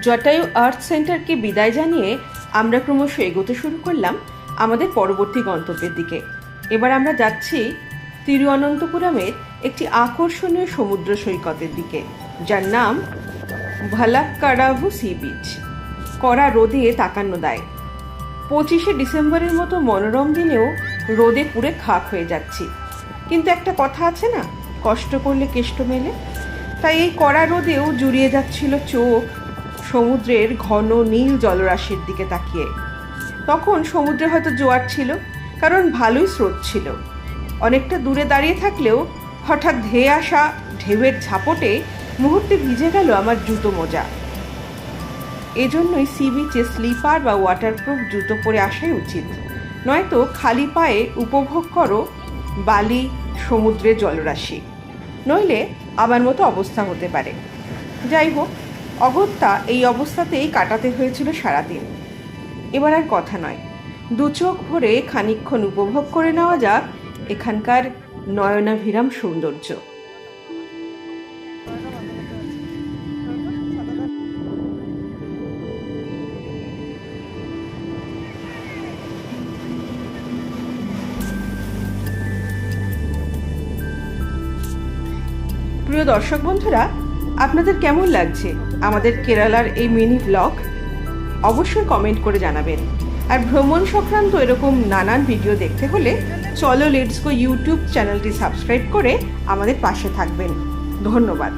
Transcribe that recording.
জটায়ু আর্থ সেন্টারকে বিদায় জানিয়ে আমরা ক্রমশ এগোতে শুরু করলাম আমাদের পরবর্তী গন্তব্যের দিকে। এবার আমরা যাচ্ছি তিরুঅনন্তপুরমের একটি আকর্ষণীয় সমুদ্র সৈকতের দিকে, যার নাম ভালাক্কাডাভু সি বিচ কড়া রোদে তাকান্ন দেয়। পঁচিশে ডিসেম্বরের মতো মনোরম দিনেও রোদে পুড়ে খাক হয়ে যাচ্ছি। কিন্তু একটা কথা আছে না, কষ্ট করলে কেষ্ট মেলে। তাই এই কড়া রোদেও জুড়িয়ে যাচ্ছিল চোখ সমুদ্রের ঘন নীল জলরাশির দিকে তাকিয়ে। তখন সমুদ্রে হয়তো জোয়ার ছিল, কারণ ভালোই স্রোত ছিল। অনেকটা দূরে দাঁড়িয়ে থাকলেও হঠাৎ ধেয়ে আসা ঢেউয়ের ঝাপটে মুহূর্তে ভিজে গেল আমার জুতো মোজা। এজন্যই সি বিচে স্লিপার বা ওয়াটারপ্রুফ জুতো পরে আসাই উচিত। নয়তো খালি পায়ে উপভোগ করো বালি, সমুদ্রের জলরাশি। নইলে আমার মতো অবস্থা হতে পারে। যাই হোক অগত্যা এই অবস্থাতেই কাটাতে হয়েছিল সারাদিন। এবার আর কথা নয়। দু চোখ ভরে খানিকক্ষণ উপভোগ করে নেওয়া যাক এখানকার নয়নাভিরাম সৌন্দর্য। প্রিয় দর্শক বন্ধুরা, আপনাদের কেমন লাগছে? আমাদের কেরালার এই মিনি ব্লগ অবশ্যই কমেন্ট করে জানাবেন। আর ভ্রমণ সংক্রান্ত এরকম নানান ভিডিও দেখতে হলে চলো লেটস গো ইউটিউব চ্যানেলটি সাবস্ক্রাইব করে আমাদের পাশে থাকবেন। ধন্যবাদ।